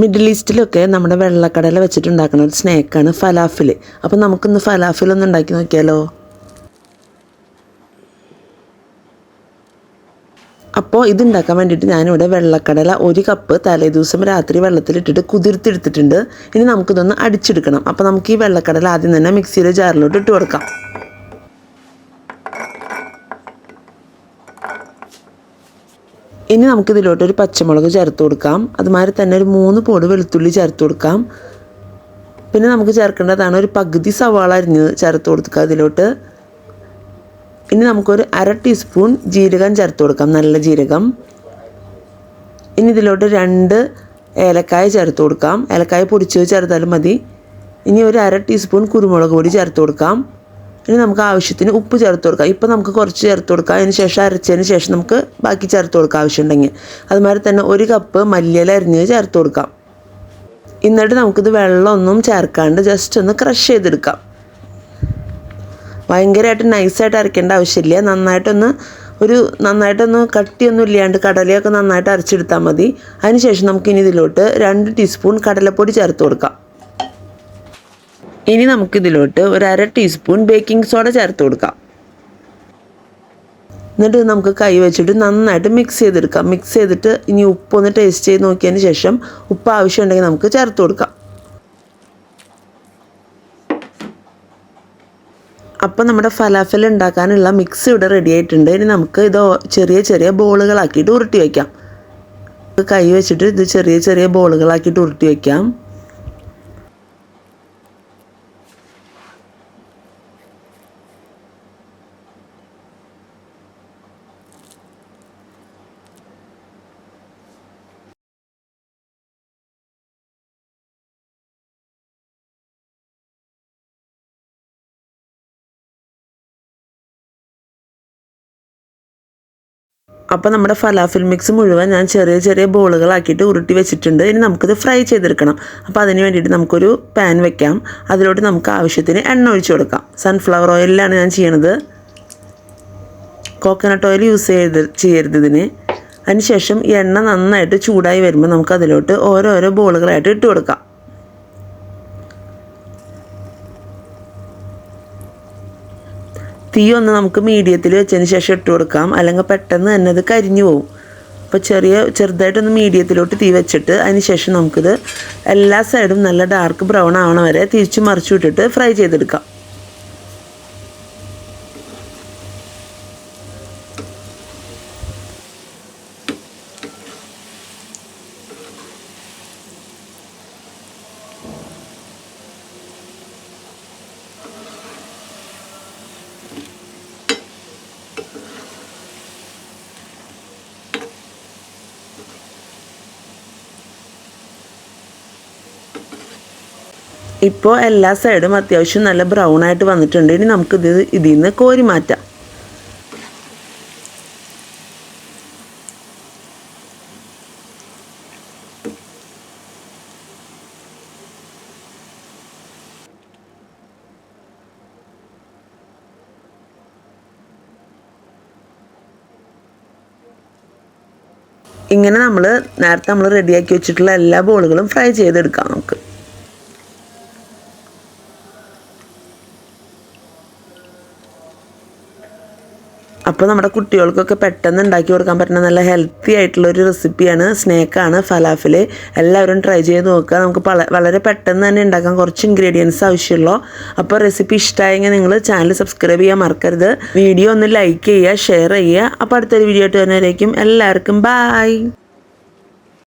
Middle ഈസ്റ്റിലൊക്കെ നമ്മുടെ വെള്ളക്കടല വെച്ചിട്ടുണ്ടാക്കുന്ന ഒരു സ്നേക്കാണ് ഫലാഫിൽ അപ്പോൾ നമുക്കിന്ന് ഫലാഫിൽ ഒന്ന് ഉണ്ടാക്കി നോക്കിയാലോ? അപ്പോൾ ഇതുണ്ടാക്കാൻ വേണ്ടിയിട്ട് ഞാനിവിടെ വെള്ളക്കടല ഒരു കപ്പ് തലേദിവസം രാത്രി വെള്ളത്തിലിട്ടിട്ട് കുതിർത്തെടുത്തിട്ടുണ്ട് ഇനി നമുക്കിതൊന്ന് അടിച്ചെടുക്കണം. അപ്പോൾ നമുക്ക് ഈ വെള്ളക്കടല ആദ്യം തന്നെ മിക്സിയിലെ ജാറിലോട്ട് ഇട്ട് കൊടുക്കാം. ഇനി നമുക്കിതിലോട്ട് ഒരു പച്ചമുളക് ചേർത്ത് കൊടുക്കാം. അതുമാതിരി തന്നെ ഒരു മൂന്ന് പോട് വെളുത്തുള്ളി ചേർത്ത് കൊടുക്കാം. പിന്നെ നമുക്ക് ചേർക്കേണ്ടതാണ് ഒരു പകുതി സവാള അരിഞ്ഞ് ചേർത്ത് കൊടുക്കുക അതിലോട്ട്. ഇനി നമുക്കൊരു അര ടീസ്പൂൺ ജീരകം ചേർത്ത് കൊടുക്കാം നല്ല ജീരകം. ഇനി ഇതിലോട്ട് രണ്ട് ഏലക്കായ ചേർത്ത് കൊടുക്കാം. ഏലക്കായ പൊടിച്ചത് ചേർത്താലും മതി. ഇനി ഒരു അര ടീസ്പൂൺ കുരുമുളക് പൊടി ചേർത്ത് കൊടുക്കാം. ഇനി നമുക്ക് ആവശ്യത്തിന് ഉപ്പ് ചേർത്ത് കൊടുക്കാം. ഇപ്പം നമുക്ക് കുറച്ച് ചേർത്ത് കൊടുക്കാം. അതിന് ശേഷം അരച്ചതിന് ശേഷം നമുക്ക് ബാക്കി ചേർത്ത് കൊടുക്കാം ആവശ്യമുണ്ടെങ്കിൽ. അതുമാതിരി തന്നെ ഒരു കപ്പ് മല്ലിയില അരിഞ്ഞത് ചേർത്ത് കൊടുക്കാം. എന്നിട്ട് നമുക്കിത് വെള്ളമൊന്നും ചേർക്കാണ്ട് ജസ്റ്റ് ഒന്ന് ക്രഷ് ചെയ്തെടുക്കാം. ഭയങ്കരമായിട്ട് നൈസായിട്ട് അരയ്ക്കേണ്ട ആവശ്യമില്ല. നന്നായിട്ടൊന്ന് ഒരു നന്നായിട്ടൊന്ന് കട്ടിയൊന്നും ഇല്ലാണ്ട് കടലയൊക്കെ നന്നായിട്ട് അരച്ചെടുത്താൽ മതി. അതിനുശേഷം നമുക്കിനി ഇതിലോട്ട് രണ്ട് ടീസ്പൂൺ കടലപ്പൊടി ചേർത്ത് കൊടുക്കാം. ഇനി നമുക്കിതിലോട്ട് ഒരു അര ടീസ്പൂൺ ബേക്കിംഗ് സോഡ ചേർത്ത് കൊടുക്കാം. എന്നിട്ട് നമുക്ക് കൈ വെച്ചിട്ട് നന്നായിട്ട് മിക്സ് ചെയ്തെടുക്കാം. മിക്സ് ചെയ്തിട്ട് ഇനി ഉപ്പൊന്ന് ടേസ്റ്റ് ചെയ്ത് നോക്കിയതിന് ശേഷം ഉപ്പ് ആവശ്യമുണ്ടെങ്കിൽ നമുക്ക് ചേർത്ത് കൊടുക്കാം. അപ്പോൾ നമ്മുടെ ഫലാഫൽ ഉണ്ടാക്കാനുള്ള മിക്സ് ഇവിടെ റെഡി ആയിട്ടുണ്ട്. ഇനി നമുക്ക് ഇത് ചെറിയ ചെറിയ ബോളുകളാക്കിയിട്ട് ഉരുട്ടി വയ്ക്കാം കൈ വെച്ചിട്ട് ഇത് ചെറിയ ചെറിയ ബോളുകളാക്കിയിട്ട് ഉരുട്ടി വയ്ക്കാം അപ്പോൾ നമ്മുടെ ഫലാഫിൽ മിക്സ് മുഴുവൻ ഞാൻ ചെറിയ ചെറിയ ബോളുകളാക്കിയിട്ട് ഉരുട്ടി വെച്ചിട്ടുണ്ട്. ഇനി നമുക്കിത് ഫ്രൈ ചെയ്തെടുക്കണം. അപ്പോൾ അതിന് വേണ്ടിയിട്ട് നമുക്കൊരു പാൻ വെക്കാം. അതിലോട്ട് നമുക്ക് ആവശ്യത്തിന് എണ്ണ ഒഴിച്ചു കൊടുക്കാം. സൺഫ്ലവർ ഓയിലാണ് ഞാൻ ചെയ്യണത്. കോക്കനട്ട് ഓയിൽ യൂസ് ചെയ്ത് ചെയ്യരുത് ഇതിന്. അതിനുശേഷം ശേഷം എണ്ണ നന്നായിട്ട് ചൂടായി വരുമ്പോൾ നമുക്ക് അതിലോട്ട് ഓരോരോ ബോളുകളായിട്ട് ഇട്ട് കൊടുക്കാം. തീ ഒന്ന് നമുക്ക് മീഡിയത്തിൽ വെച്ചതിന് ശേഷം ഇട്ട് കൊടുക്കാം. അല്ലെങ്കിൽ പെട്ടെന്ന് തന്നെ അത് കരിഞ്ഞു പോകും അപ്പോൾ ചെറിയ ചെറുതായിട്ടൊന്ന് മീഡിയത്തിലോട്ട് തീ വെച്ചിട്ട് അതിന് ശേഷം നമുക്കിത് എല്ലാ സൈഡും നല്ല ഡാർക്ക് ബ്രൗൺ ആവണ വരെ തിരിച്ച് മറിച്ചു വിട്ടിട്ട് ഫ്രൈ ചെയ്തെടുക്കാം. ഇപ്പോൾ എല്ലാ സൈഡും അത്യാവശ്യം നല്ല ബ്രൗൺ ആയിട്ട് വന്നിട്ടുണ്ട്. ഇനി നമുക്കിത് ഇതിൽ നിന്ന് കോരി മാറ്റാം. ഇങ്ങനെ നമ്മൾ നേരത്തെ നമ്മൾ റെഡിയാക്കി വെച്ചിട്ടുള്ള എല്ലാ ബോളുകളും ഫ്രൈ ചെയ്തെടുക്കാം നമുക്ക്. അപ്പോൾ നമ്മുടെ കുട്ടികൾക്കൊക്കെ പെട്ടെന്ന് ഉണ്ടാക്കി കൊടുക്കാൻ പറ്റുന്ന നല്ല ഹെൽത്തി ആയിട്ടുള്ള ഒരു റെസിപ്പിയാണ് സ്നേക്കാണ് ഫലാഫിൽ എല്ലാവരും ട്രൈ ചെയ്ത് നോക്കുക. നമുക്ക് വളരെ പെട്ടെന്ന് തന്നെ ഉണ്ടാക്കാൻ കുറച്ച് ഇൻഗ്രീഡിയൻസ് ആവശ്യമുള്ളൂ. അപ്പോൾ റെസിപ്പി ഇഷ്ടമായെങ്കിൽ നിങ്ങൾ ചാനൽ സബ്സ്ക്രൈബ് ചെയ്യാൻ മറക്കരുത്. വീഡിയോ ഒന്ന് ലൈക്ക് ചെയ്യുക ഷെയർ ചെയ്യുക. അപ്പോൾ അടുത്തൊരു വീഡിയോ ആയിട്ട് വരുന്നവരേക്കും എല്ലാവർക്കും ബായ്